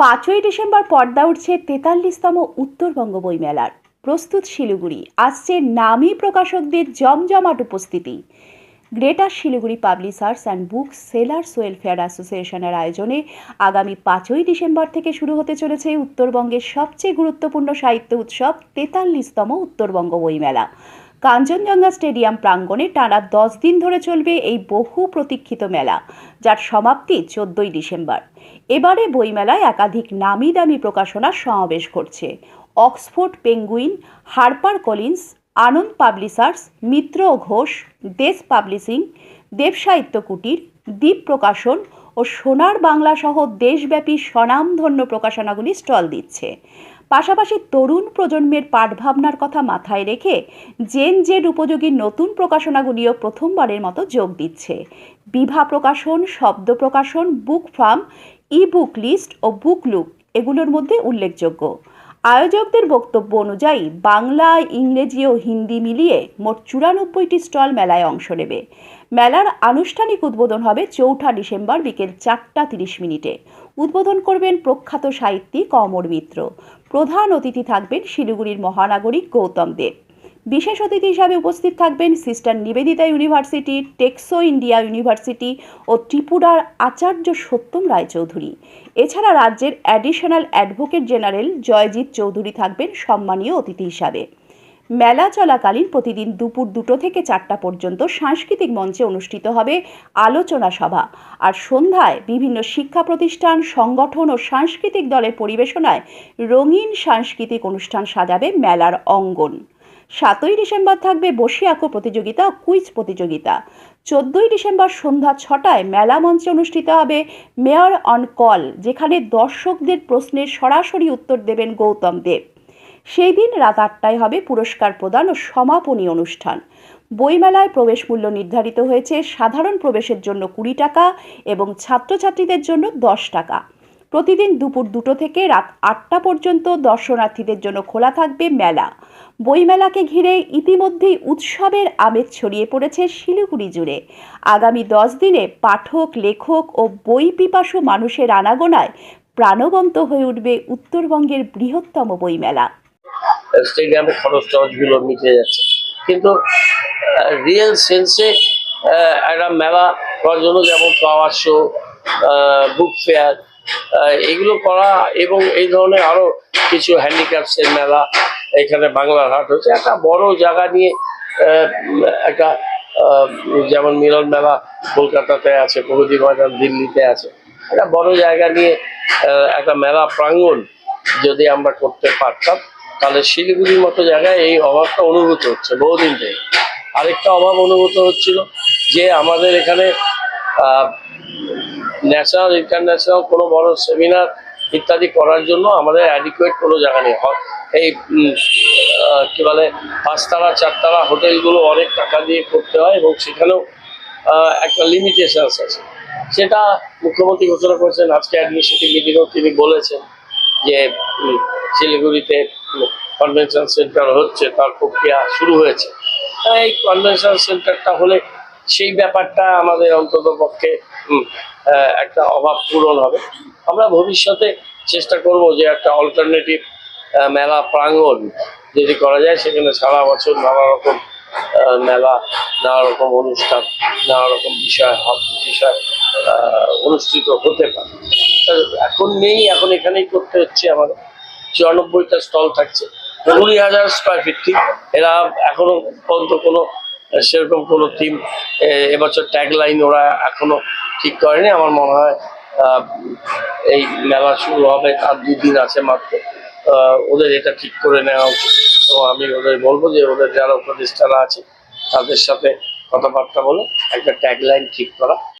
পাঁচই ডিসেম্বর পর্দা উঠছে তেতাল্লিশতম উত্তরবঙ্গ বইমেলার প্রস্তুত শিলিগুড়ি, আসছে নামী প্রকাশকদের জমজমাট উপস্থিতি। Greater Siliguri publishers and book sellers welfare অ্যাসোসিয়েশনের আয়োজনে আগামী পাঁচই ডিসেম্বর থেকে শুরু হতে চলেছে উত্তরবঙ্গের সবচেয়ে গুরুত্বপূর্ণ সাহিত্য উৎসব তেতাল্লিশতম উত্তরবঙ্গ বইমেলা কাঞ্চনজঙ্ঘা স্টেডিয়াম প্রাঙ্গণে টানা দশ দিন ধরে চলবে এই বহু প্রতীক্ষিত মেলা, যার সমাপ্তি চোদ্দই ডিসেম্বর। এবারে বইমেলায় একাধিক নামি দামি প্রকাশনার সমাবেশ ঘটছে। Oxford Penguin, Harper Collins, Ananda publishers, Mitra Ghosh, Desh publishing, Dev সাহিত্য কুটির, দ্বীপ প্রকাশন ও সোনার বাংলা সহ দেশব্যাপী স্বনামধন্য প্রকাশনাগুলি স্টল দিচ্ছে। পাশাপাশি তরুণ প্রজন্মের পাঠভাবনার কথা মাথায় রেখে জেন জেড উপযোগী নতুন প্রকাশনাগুলিও প্রথমবারের মতো যোগ দিচ্ছে। বিভা প্রকাশন, Shabda প্রকাশন, book farm e book list ও বুক লুক এগুলোর মধ্যে উল্লেখযোগ্য। আয়োজকদের বক্তব্য অনুযায়ী বাংলা, ইংরেজি ও হিন্দি মিলিয়ে মোট চুরানব্বইটি স্টল মেলায় অংশ নেবে। মেলার আনুষ্ঠানিক উদ্বোধন হবে চৌঠা ডিসেম্বর বিকেল চারটা তিরিশ মিনিটে। উদ্বোধন করবেন প্রখ্যাত সাহিত্যিক অমর মিত্র। প্রধান অতিথি থাকবেন শিলিগুড়ির মহানাগরিক গৌতম দেব। বিশেষ অতিথি হিসাবে উপস্থিত থাকবেন সিস্টার নিবেদিতা ইউনিভার্সিটি, টেক্সো ইন্ডিয়া ইউনিভার্সিটি ও ত্রিপুরার আচার্য সত্যম রায়চৌধুরী। এছাড়া রাজ্যের additional advocate general Joyjit Chowdhury থাকবেন সম্মানীয় অতিথি হিসাবে। মেলা চলাকালীন প্রতিদিন দুপুর দুটো থেকে চারটা পর্যন্ত সাংস্কৃতিক মঞ্চে অনুষ্ঠিত হবে আলোচনা সভা। আর সন্ধ্যায় বিভিন্ন শিক্ষা প্রতিষ্ঠান, সংগঠন ও সাংস্কৃতিক দলের পরিবেশনায় রঙিন সাংস্কৃতিক অনুষ্ঠান সাজাবে মেলার অঙ্গন। সাতই ডিসেম্বর থাকবে বসে আঁকো প্রতিযোগিতা, কুইজ প্রতিযোগিতা। চোদ্দই ডিসেম্বর সন্ধ্যা ছটায় মেলা মঞ্চে অনুষ্ঠিত হবে মেয়র অন কল, যেখানে দর্শকদের প্রশ্নের সরাসরি উত্তর দেবেন গৌতম দেব। সেই দিন রাত আটটায় হবে পুরস্কার প্রদান ও সমাপনী অনুষ্ঠান। বইমেলায় প্রবেশ মূল্য নির্ধারিত হয়েছে সাধারণ প্রবেশের জন্য কুড়ি টাকা এবং ছাত্রছাত্রীদের জন্য দশ টাকা। প্রতিদিন দুপুর দুটো থেকে রাত আটটা পর্যন্ত দর্শনার্থীদের জন্য খোলা থাকবে মেলা। বইমেলাকে ঘিরে ইতিমধ্যেই উৎসবের আমেজ ছড়িয়ে পড়েছে শিলিগুড়ি জুড়ে। আগামী দশ দিনে পাঠক, লেখক ও বই পিপাসু মানুষের আনাগোনায় প্রাণবন্ত হয়ে উঠবে উত্তরবঙ্গের বৃহত্তম বইমেলা। খরচ টরচগুলো মিটে যাচ্ছে। কিন্তু রিয়েল সেন্সে একটা মেলা করার জন্য যেমন ফ্লাওয়ার শো বুক ফেয়ার এগুলো করা এবং এই ধরনের আরও কিছু হ্যান্ডিক্রাফটসের মেলা এখানে বাংলার হাট হচ্ছে একটা বড় জায়গা নিয়ে একটা যেমন মিলন মেলা কলকাতাতে আছে প্রগতি ময়দান দিল্লিতে আছে। একটা বড় জায়গা নিয়ে একটা মেলা প্রাঙ্গণ যদি আমরা করতে পারতাম, তাহলে শিলিগুড়ির মতো জায়গায় এই অভাবটা অনুভূত হচ্ছে বহুদিন থেকে আরেকটা অভাব অনুভূত হচ্ছিল যে আমাদের এখানে ন্যাশনাল, ইন্টারন্যাশনাল কোনো বড় সেমিনার ইত্যাদি করার জন্য আমাদের অ্যাডিকুয়েট কোনো জায়গা নেই। এই কী বলে, পাঁচতলা, চারতলা হোটেলগুলো অনেক টাকা দিয়ে করতে হয় এবং সেখানেও একটা লিমিটেশনস আছে। সেটা মুখ্যমন্ত্রী ঘোষণা করেছেন, আজকে অ্যাডমিনিস্ট্রেটিভ মিটিংও তিনি বলেছেন যে শিলিগুড়িতে কনভেনশন সেন্টার হচ্ছে, তার প্রক্রিয়া শুরু হয়েছে। এই কনভেনশন সেন্টারটা হলে সেই ব্যাপারটা আমাদের অন্তত পক্ষে একটা অভাব পূরণ হবে। আমরা ভবিষ্যতে চেষ্টা করব যে একটা অল্টারনেটিভ মেলা প্রাঙ্গণ যদি করা যায়, সেখানে সারা বছর নানা রকম মেলা, নানা রকম অনুষ্ঠান, নানা রকম বিষয় হব- বিষয় অনুষ্ঠিত হতে পারে। এখন নেই, এখন এখানেই করতে হচ্ছে আমাদের। চুরানব্বইটা স্টল থাকছে কুড়ি হাজার স্কোয়ার ফিট এরা এখনও পর্যন্ত কোনো, সেরকম কোনো থিম এবছর ট্যাগ লাইন ওরা এখনও ঠিক করেনি। আমার মনে হয় এই মেলা শুরু হবে, আর দুদিন আছে মাত্র। ওদের এটা ঠিক করে নেওয়া উচিত। এবং আমি ওদের বলব যে ওদের যারা উপদেষ্টারা আছে, তাদের সাথে কথাবার্তা বলে একটা ট্যাগলাইন ঠিক করা।